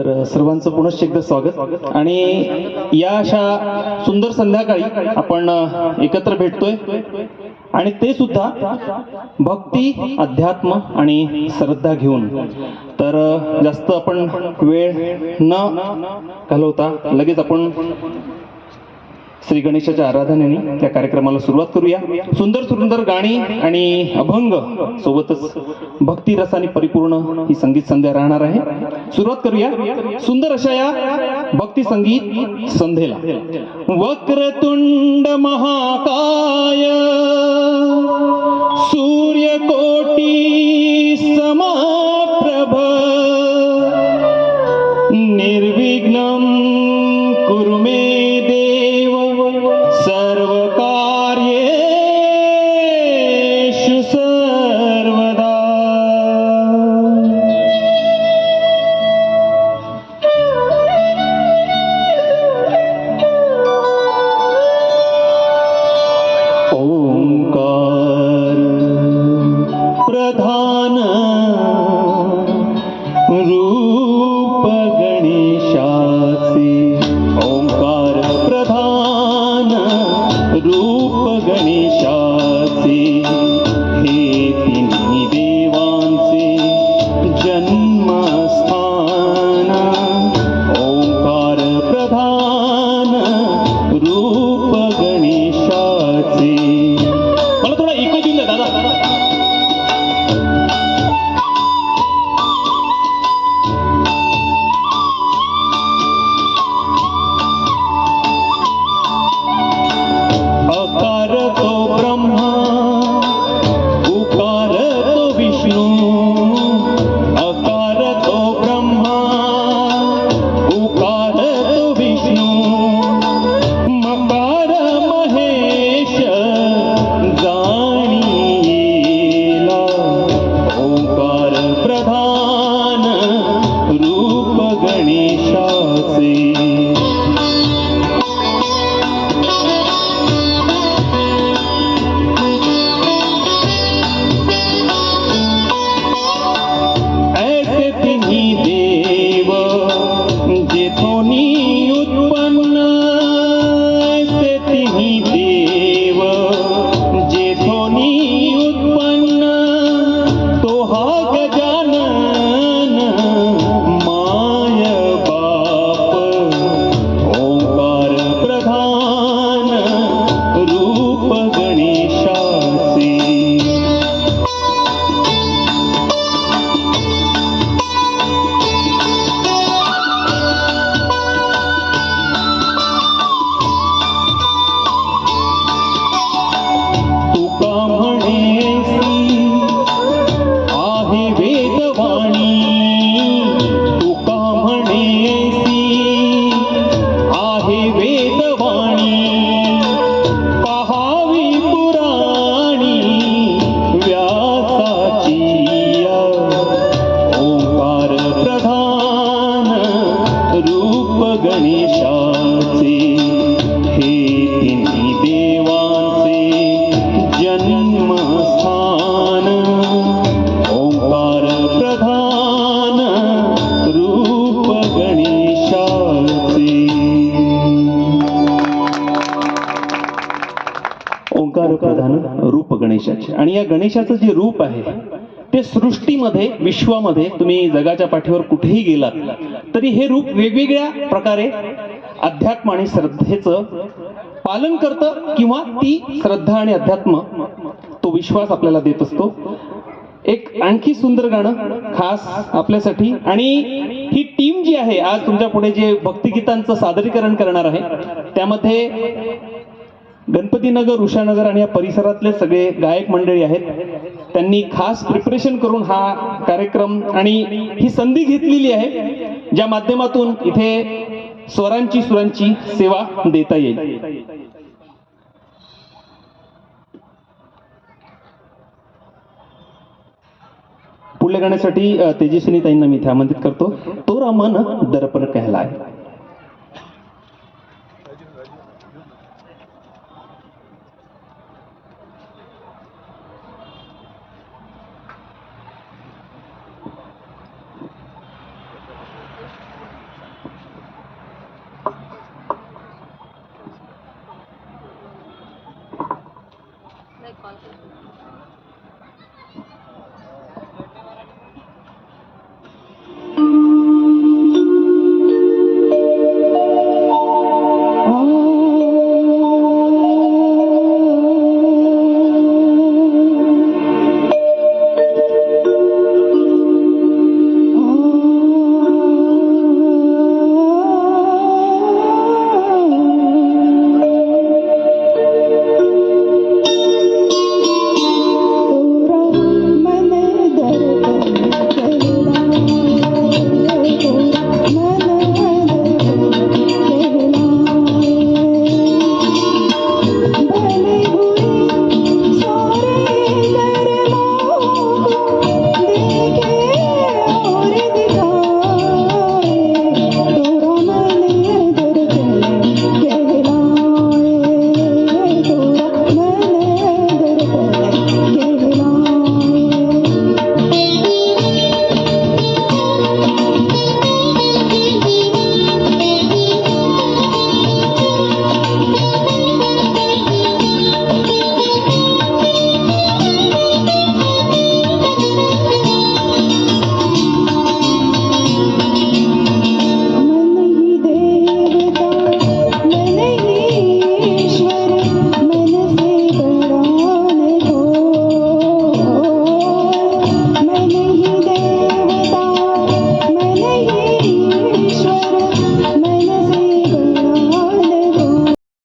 तर सर्वांचं पुनश्च एकदा स्वागत. आणि या अशा सुंदर संध्याकाळी आपण एकत्र भेटतोय. आणि ते सुद्धा भक्ती अध्यात्म आणि श्रद्धा घेऊन. तर जास्त आपण वेळ न घालवता लगेच आपण श्री गणेशाच्या आराधनेने त्या कार्यक्रमाला सुरुवात करूया. सुंदर सुंदर गाणी आणि अभंग सोबतच भक्ती रसाने परिपूर्ण ही संगीत संध्या राहणार आहे. सुरुवात करूया. सुंदर अशा या भक्ती संगीत संध्येला. वक्रतुंड महाकाय So प्रधान रूप गणेशाचे. आणि या गणेशाचं जे रूप आहे ते सृष्टीमध्ये विश्वामध्ये तुम्ही जगाच्या पाठीवर कुठेही गेलात तरी हे रूप वेगवेगळ्या प्रकारे अध्यात्म आणि श्रद्धेचं पालन करतं किंवा ती श्रद्धा आणि अध्यात्म तो विश्वास आपल्याला देत असतो. एक आणखी सुंदर गाणं खास आपल्यासाठी. आणि ही टीम जी आहे आज तुमच्यापुढे जे भक्तिगीतांचं सादरीकरण करणार आहे त्यामध्ये गणपतीनगर उषानगर आणि या परिसरातले सगळे गायक मंडळी आहेत. त्यांनी खास प्रिपरेशन करून हा कार्यक्रम आणि ही संधी घेतलेली आहे ज्या माध्यमातून इथे स्वरांची सुरांची सेवा देता येईल. पुढल्या गाण्यासाठी अ, तेजस्विनी ताईंना मी इथे आमंत्रित करतो. तो रामन दर्पण कहलाय. concept.